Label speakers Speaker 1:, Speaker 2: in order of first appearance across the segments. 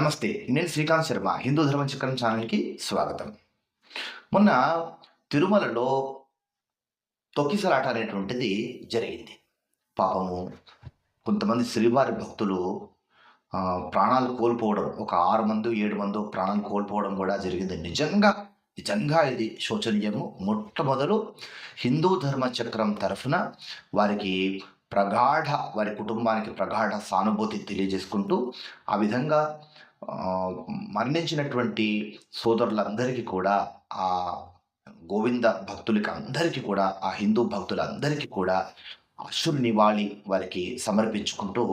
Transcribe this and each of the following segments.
Speaker 1: నమస్తే. నేను శ్రీకాంత్ శర్మ హిందూ ధర్మ చక్రం ఛానల్కి స్వాగతం. మొన్న తిరుమలలో తొక్కిసలాట అనేటువంటిది జరిగింది. పాపము కొంతమంది శ్రీవారి భక్తులు ప్రాణాలు కోల్పోవడం ఒక ఆరు మంది ఏడు మంది ప్రాణాలు కోల్పోవడం కూడా జరిగింది. నిజంగా నిజంగా ఇది శోచనీయము. మొట్టమొదలు హిందూ ధర్మ చక్రం తరఫున వారికి ప్రగాఢ వారి కుటుంబానికి ప్రగాఢ సానుభూతి తెలియజేసుకుంటూ ఆ విధంగా మరణించినటువంటి సోదరులందరికీ కూడా ఆ గోవింద భక్తులకి అందరికీ కూడా ఆ హిందూ భక్తులందరికీ కూడా అశ్రు నివాళి వారికి సమర్పించుకుంటూ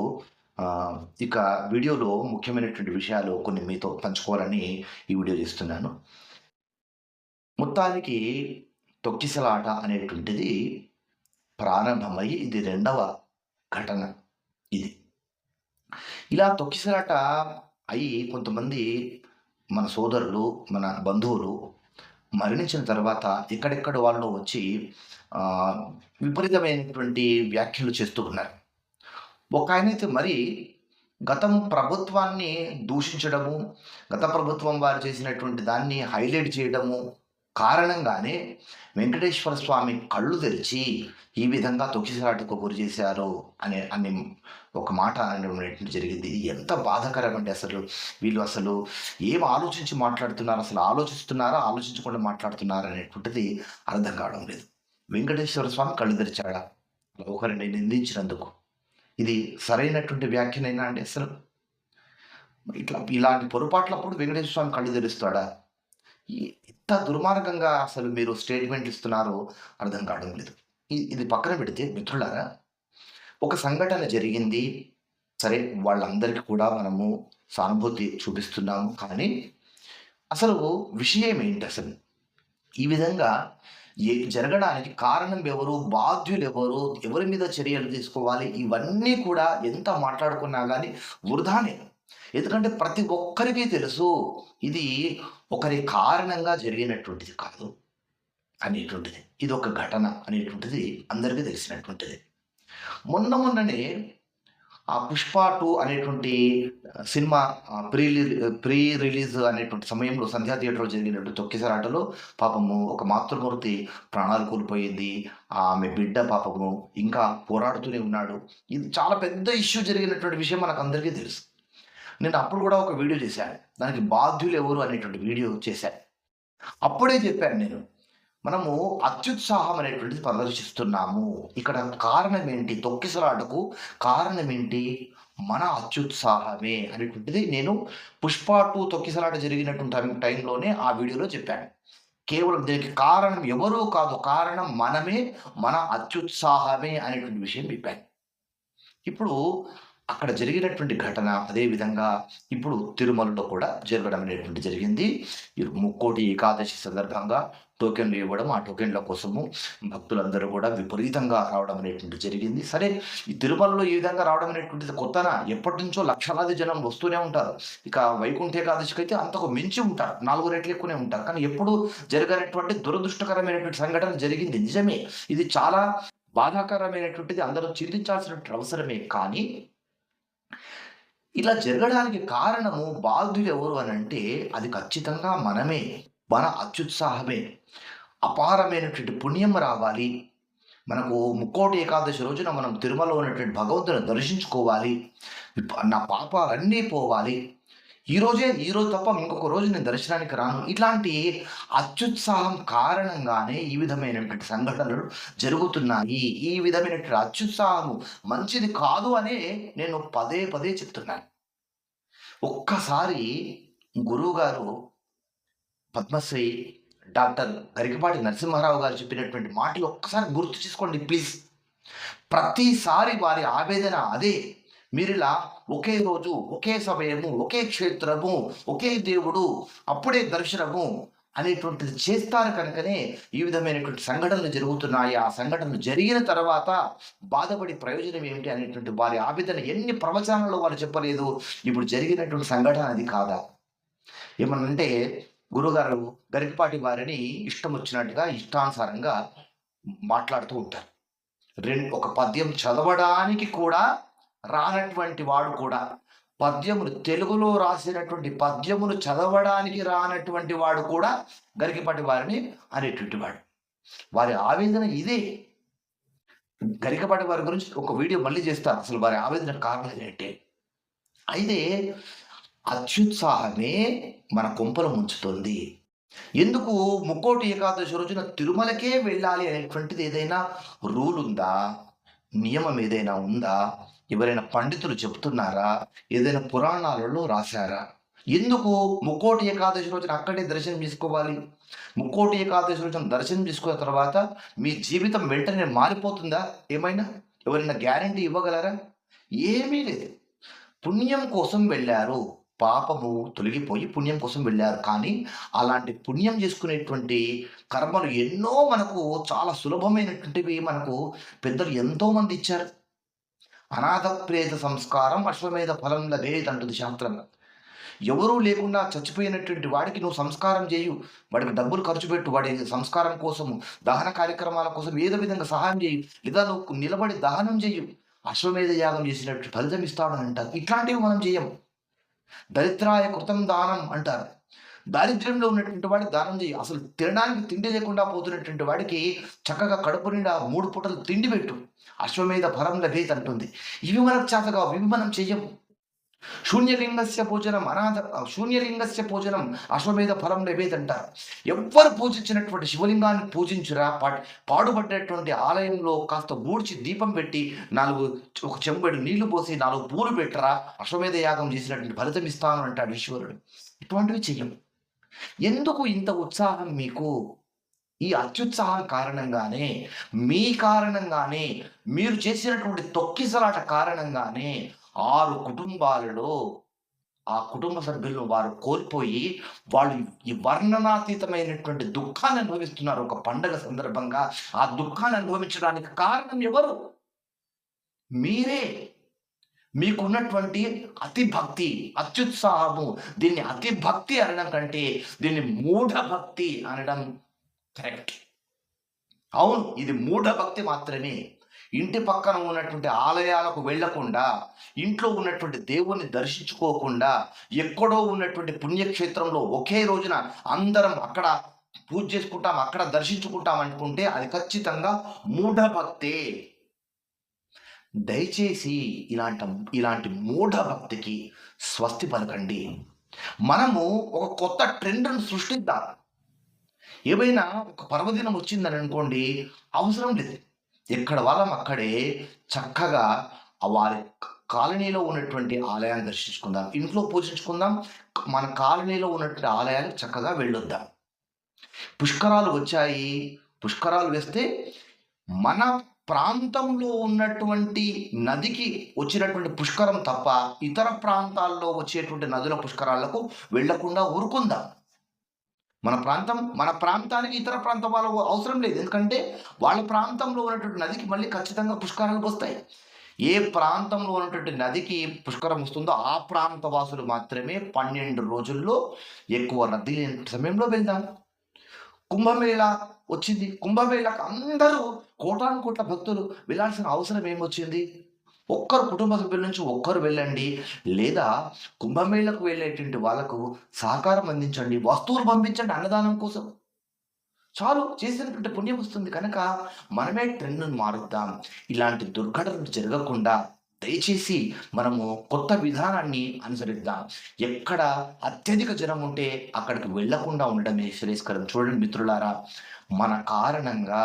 Speaker 1: ఇక వీడియోలో ముఖ్యమైనటువంటి విషయాలు కొన్ని మీతో పంచుకోవాలని ఈ వీడియో చేస్తున్నాను మొత్తానికి తొక్కిసలాట అనేటువంటిది ప్రారంభమై ఇది రెండవ ఘటన ఇది. ఇలా తొక్కిసలాట అయి కొంతమంది మన సోదరులు మన బంధువులు మరణించిన తర్వాత ఎక్కడెక్కడ వాళ్ళు వచ్చి విపరీతమైనటువంటి వ్యాఖ్యలు చేస్తూ ఉన్నారు. ఒక ఆయన అయితే మరి గతం ప్రభుత్వాన్ని దూషించడము గత ప్రభుత్వం వారు చేసినటువంటి దాన్ని హైలైట్ చేయడము కారణంగానే వెంకటేశ్వర స్వామి కళ్ళు తెరిచి ఈ విధంగా తొక్కిసలాటకు గురి చేశారు అనే అని ఒక మాట అనేటువంటి జరిగింది. ఇది ఎంత బాధాకరమండి అసలు. వీళ్ళు అసలు ఏం ఆలోచించి మాట్లాడుతున్నారు? అసలు ఆలోచిస్తున్నారా? ఆలోచించకుండా మాట్లాడుతున్నారా అనేటువంటిది అర్థం కావడం లేదు. వెంకటేశ్వర స్వామి కళ్ళు తెరిచాడా? ఒకరిని నిందించినందుకు. ఇది సరైనటువంటి వ్యాఖ్యనైనా అండి అసలు? ఇట్లా ఇలాంటి పొరపాట్లప్పుడు వెంకటేశ్వర స్వామి కళ్ళు తెరుస్తాడా? ఇంత దుర్మార్గంగా అసలు మీరు స్టేట్మెంట్ ఇస్తున్నారో అర్థం కావడం లేదు. ఇది పక్కన పెడితే మిత్రులారా ఒక సంఘటన జరిగింది. సరే వాళ్ళందరికీ కూడా మనము సానుభూతి చూపిస్తున్నాము. కానీ అసలు విషయం ఏంటి అసలు? ఈ విధంగా ఏ జరగడానికి కారణం ఎవరు? బాధ్యులు ఎవరు? ఎవరి మీద చర్యలు తీసుకోవాలి? ఇవన్నీ కూడా ఎంత మాట్లాడుకున్నా కానీ వృధానే. ఎందుకంటే ప్రతి ఒక్కరికి తెలుసు ఇది ఒకరి కారణంగా జరిగినటువంటిది కాదు అనేటువంటిది. ఇది ఒక ఘటన అనేటువంటిది అందరికీ తెలిసినటువంటిది. మొన్న మొన్ననే ఆ పుష్ప టూ అనేటువంటి సినిమా ప్రీ ప్రీ రిలీజ్ అనేటువంటి సమయంలో సంధ్యా థియేటర్లో జరిగినటువంటి తొక్కిసలాటలో పాపము ఒక మాతృమూర్తి ప్రాణాలు కోల్పోయింది. ఆమె బిడ్డ పాపము ఇంకా పోరాడుతూనే ఉన్నాడు. ఇది చాలా పెద్ద ఇష్యూ జరిగినటువంటి విషయం మనకు అందరికీ తెలుసు. నేను అప్పుడు కూడా ఒక వీడియో చేశాను. దానికి బాధ్యులు ఎవరు అనేటువంటి వీడియో చేశాను. అప్పుడే చెప్పాను నేను మనము అత్యుత్సాహం అనేటువంటిది ప్రదర్శిస్తున్నాము. ఇక్కడ కారణం ఏంటి తొక్కిసలాటకు కారణం ఏంటి మన అత్యుత్సాహమే అనేటువంటిది నేను పుష్ప టూ తొక్కిసలాట జరిగినటువంటి టైం- టైంలోనే ఆ వీడియోలో చెప్పాను. కేవలం దీనికి కారణం ఎవరూ కాదు కారణం మనమే మన అత్యుత్సాహమే అనేటువంటి విషయం చెప్పాను. ఇప్పుడు అక్కడ జరిగినటువంటి ఘటన అదేవిధంగా ఇప్పుడు తిరుమలలో కూడా జరగడం అనేటువంటి జరిగింది. ఈ ముక్కోటి ఏకాదశి సందర్భంగా టోకెన్లు ఇవ్వడం ఆ టోకెన్ల కోసము భక్తులందరూ కూడా విపరీతంగా రావడం అనేటువంటి జరిగింది. సరే ఈ తిరుమలలో ఈ విధంగా రావడం అనేటువంటిది కొత్తన? ఎప్పటి నుంచో లక్షలాది జనం వస్తూనే ఉంటారు. ఇక వైకుంఠ ఏకాదశికి అయితే అంతకు మించి ఉంటారు. నాలుగు రెట్లు ఎక్కువనే ఉంటారు. కానీ ఎప్పుడు జరగనటువంటి దురదృష్టకరమైనటువంటి సంఘటన జరిగింది నిజమే. ఇది చాలా బాధాకరమైనటువంటిది అందరూ చింతించాల్సినటువంటి అవసరమే. కానీ ఇలా జరగడానికి కారణము బాధ్యులు ఎవరు అని అంటే అది ఖచ్చితంగా మనమే మన అత్యుత్సాహమే. అపారమైనటువంటి పుణ్యం రావాలి. మనకు ముక్కోటి ఏకాదశి రోజున మనం తిరుమలలో ఉన్నటువంటి భగవంతుని దర్శించుకోవాలి. నా పాపాలన్నీ పోవాలి. ఈ రోజే ఈ రోజు తప్ప ఇంకొక రోజు నేను దర్శనానికి రాను. ఇట్లాంటి అత్యుత్సాహం కారణంగానే ఈ విధమైనటువంటి సంఘటనలు జరుగుతున్నాయి. ఈ విధమైనటువంటి అత్యుత్సాహము మంచిది కాదు అనే నేను పదే పదే చెప్తున్నాను. ఒక్కసారి గురువు గారు పద్మశ్రీ డాక్టర్ గరికపాటి నరసింహారావు గారు చెప్పినటువంటి మాటలు ఒక్కసారి గుర్తు చేసుకోండి ప్లీజ్. ప్రతిసారి వారి ఆవేదన అదే. మీరిలా ఒకే రోజు ఒకే సమయము ఒకే క్షేత్రము ఒకే దేవుడు అప్పుడే దర్శనము అనేటువంటిది చేస్తారు కనుకనే ఈ విధమైనటువంటి సంఘటనలు జరుగుతున్నాయి. ఆ సంఘటనలు జరిగిన తర్వాత బాధపడి ప్రయోజనం ఏమిటి అనేటువంటి వారి ఆవేదన ఎన్ని ప్రవచనాల్లో వారు చెప్పలేదు. ఇప్పుడు జరిగినటువంటి సంఘటన అది కాదా? ఏమనంటే గురుగారు గరికపాటి వారిని ఇష్టం వచ్చినట్టుగా ఇష్టానుసారంగా మాట్లాడుతూ ఉంటారు. రెండు ఒక పద్యం చదవడానికి కూడా రానటువంటి వాడు కూడా పద్యములు తెలుగులో రాసినటువంటి పద్యములు చదవడానికి రానటువంటి వాడు కూడా గరికపాటి వారిని అనేటువంటి వాడు. వారి ఆవేదన ఇదే. గరికపాటి వారి గురించి ఒక వీడియో మళ్ళీ చేస్తాను. అసలు వారి ఆవేదన కారణం ఏంటి? అయితే అత్యుత్సాహమే మన కుంపలు ముంచుతుంది. ఎందుకు? ముక్కోటి ఏకాదశి రోజున తిరుమలకే వెళ్ళాలి అనేటువంటిది ఏదైనా రూల్ ఉందా? నియమం ఏదైనా ఉందా? ఎవరైనా పండితులు చెప్తున్నారా ఏదైనా పురాణాలలో రాశారా? ఎందుకు ముక్కోటి ఏకాదశి రోజున అక్కడే దర్శనం చేసుకోవాలి? ముక్కోటి ఏకాదశి రోజున దర్శనం చేసుకున్న తర్వాత మీ జీవితం వెంటనే మారిపోతుందా? ఏమైనా? ఎవరైనా గ్యారంటీ ఇవ్వగలరా? ఏమీ లేదు. పుణ్యం కోసం వెళ్ళారు. పాపము తొలగిపోయి పుణ్యం కోసం వెళ్ళారు. కానీ అలాంటి పుణ్యం చేసుకునేటువంటి కర్మలు ఎన్నో మనకు చాలా సులభమైనటువంటివి మనకు పెద్దలు ఎంతోమంది ఇచ్చారు. అనాథ ప్రేత సంస్కారం అశ్వమేధ ఫలం లభేదంటుంది శాస్త్రంలో ఎవరూ లేకుండా చచ్చిపోయినటువంటి వాడికి నువ్వు సంస్కారం చేయు వాడికి డబ్బులు ఖర్చు పెట్టు వాడి సంస్కారం కోసము దహన కార్యక్రమాల కోసం ఏదో విధంగా సహాయం చేయు లేదా నువ్వు నిలబడి దహనం చేయు అశ్వమేధ యాగం చేసినట్టు ఫలితం ఇస్తాడు అని అంటారు. ఇట్లాంటివి మనం చేయము. దరిద్రాయ కృతం దానం అంటారు. దారిద్ర్యంలో ఉన్నటువంటి వాడికి దానం చేయి. అసలు తినడానికి తిండి లేకుండా పోతున్నటువంటి వాడికి చక్కగా కడుపు నిండా మూడు పూటలు తిండి పెట్టు. అశ్వమేధ ఫలం లభేత్ అంటుంది. ఇవి మనకు చేతగా ఇవి మనం చెయ్యము. శూన్యలింగస్య పూజనం అనాథ శూన్యలింగస్య పూజనం అశ్వమేధ ఫలం లభేదంటారు ఎవ్వరు పూజించినటువంటి శివలింగాన్ని పూజించురా పా పాడుపడ్డటువంటి ఆలయంలో కాస్త ఊడ్చి దీపం పెట్టి నాలుగు ఒక చెంబెడు నీళ్ళు పోసి నాలుగు పూలు పెట్టరా అశ్వమేధ యాగం చేసినటువంటి ఫలితం ఇస్తాను అంటాడు ఈశ్వరుడు. ఇటువంటివి చెయ్యము. ఎందుకు ఇంత ఉత్సాహం మీకు? ఈ అత్యుత్సాహం కారణంగానే మీ కారణంగానే మీరు చేసినటువంటి తొక్కిసలాట కారణంగానే ఆరు కుటుంబాలలో ఆ కుటుంబ సభ్యులను వారు కోల్పోయి వాళ్ళు ఈ వర్ణనాతీతమైనటువంటి దుఃఖాన్ని అనుభవిస్తున్నారు. ఒక పండగ సందర్భంగా ఆ దుఃఖాన్ని అనుభవించడానికి కారణం ఎవరు? మీరే. మీకున్నటువంటి అతి భక్తి అత్యుత్సాహము దీన్ని అతి భక్తి అనడం కంటే దీన్ని మూఢ భక్తి అనడం కరెక్ట్ అవును ఇది మూఢ భక్తి మాత్రమే. ఇంటి పక్కన ఉన్నటువంటి ఆలయాలకు వెళ్ళకుండా ఇంట్లో ఉన్నటువంటి దేవుణ్ణి దర్శించుకోకుండా ఎక్కడో ఉన్నటువంటి పుణ్యక్షేత్రంలో ఒకే రోజున అందరం అక్కడ పూజ చేసుకుంటాం అక్కడ దర్శించుకుంటాం అనుకుంటే అది ఖచ్చితంగా మూఢభక్తే దయచేసి ఇలాంటి ఇలాంటి మూఢ భక్తికి స్వస్తి పలకండి. మనము ఒక కొత్త ట్రెండ్ను సృష్టిద్దాం. ఏమైనా ఒక పర్వదినం వచ్చిందని అనుకోండి అవసరం లేదు. ఎక్కడ వాళ్ళం అక్కడే చక్కగా వారి కాలనీలో ఉన్నటువంటి ఆలయాన్ని దర్శించుకుందాం. ఇంట్లో పూజించుకుందాం. మన కాలనీలో ఉన్నటువంటి ఆలయాలు చక్కగా వెళ్ళొద్దాం. పుష్కరాలు వచ్చాయి. పుష్కరాలు వేస్తే మన ప్రాంతంలో ఉన్నటువంటి నదికి వచ్చినటువంటి పుష్కరం తప్ప ఇతర ప్రాంతాల్లో వచ్చేటువంటి నదుల పుష్కరాలకు వెళ్ళకుండా ఊరుకుందాం. మన ప్రాంతం మన ప్రాంతానికి ఇతర ప్రాంతం వాళ్ళకు అవసరం లేదు. ఎందుకంటే వాళ్ళ ప్రాంతంలో ఉన్నటువంటి నదికి మళ్ళీ ఖచ్చితంగా పుష్కరాలకు వస్తాయి. ఏ ప్రాంతంలో ఉన్నటువంటి నదికి పుష్కరం వస్తుందో ఆ ప్రాంత వాసులు మాత్రమే పన్నెండు రోజుల్లో ఎక్కువ నది లేని సమయంలో వెళ్దాం కుంభమేళా వచ్చింది. కుంభమేళకు అందరూ కోటాను కోట్ల భక్తులు వెళ్ళాల్సిన అవసరం ఏమొచ్చింది? ఒక్కరు కుటుంబ సభ్యుల నుంచి ఒక్కరు వెళ్ళండి. లేదా కుంభమేళకు వెళ్ళేటువంటి వాళ్ళకు సహకారం అందించండి. వస్తువులు పంపించండి అన్నదానం కోసం. చాలు చేసినటువంటి పుణ్యం వస్తుంది. కనుక మనమే ట్రెండ్ను మారుద్దాం. ఇలాంటి దుర్ఘటనలు జరగకుండా దయచేసి మనము కొత్త విధానాన్ని అనుసరిద్దాం. ఎక్కడ అత్యధిక జనం ఉంటే అక్కడికి వెళ్ళకుండా ఉండడమే శ్రేయస్కరం. చూడండి మిత్రులారా మన కారణంగా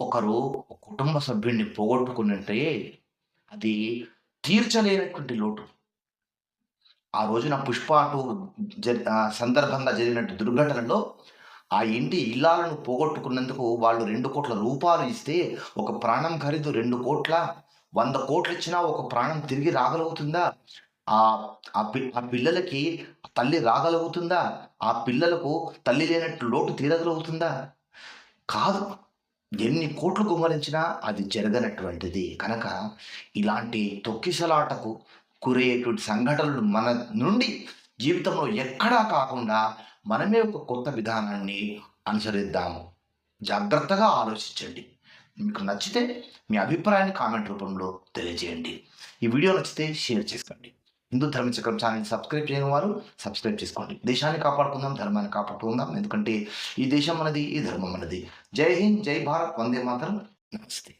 Speaker 1: ఒకరు కుటుంబ సభ్యుడిని పోగొట్టుకున్నట్టే అది తీర్చలేనటువంటి లోటు. ఆ రోజున పుష్పాటు సందర్భంగా జరిగినట్టు దుర్ఘటనలో ఆ ఇంటి ఇల్లాలను పోగొట్టుకున్నందుకు వాళ్ళు రెండు కోట్ల రూపాయలు ఇస్తే ఒక ప్రాణం ఖరీదు రెండు కోట్ల వంద కోట్లు ఇచ్చినా ఒక ప్రాణం తిరిగి రాగలుగుతుందా? ఆ ఆ ఆ పిల్లలకి తల్లి రాగలుగుతుందా? ఆ పిల్లలకు తల్లి లేనట్టు లోటు తీరగలుగుతుందా? కాదు. ఎన్ని కోట్లు కుమ్మరించినా అది జరగనటువంటిది. కనుక ఇలాంటి తొక్కిసలాటకు గురయ్యేటువంటి సంఘటనలు మన నుండి జీవితంలో ఎక్కడా కాకుండా మనమే ఒక కొత్త విధానాన్ని అనుసరిద్దాము. జాగ్రత్తగా ఆలోచించండి. మీకు నచ్చితే మీ అభిప్రాయాన్ని కామెంట్ రూపంలో తెలియజేయండి. ఈ వీడియో నచ్చితే షేర్ చేసుకోండి. హిందూ ధర్మ చక్రం ఛానల్ని సబ్స్క్రైబ్ చేయని వారు సబ్స్క్రైబ్ చేసుకోండి. దేశాన్ని కాపాడుకుందాం ధర్మాన్ని కాపాడుకుందాం. ఎందుకంటే ఈ దేశం మనది ఈ ధర్మం మనది. జై హింద్ జై భారత్ వందే మాత్రం. నమస్తే.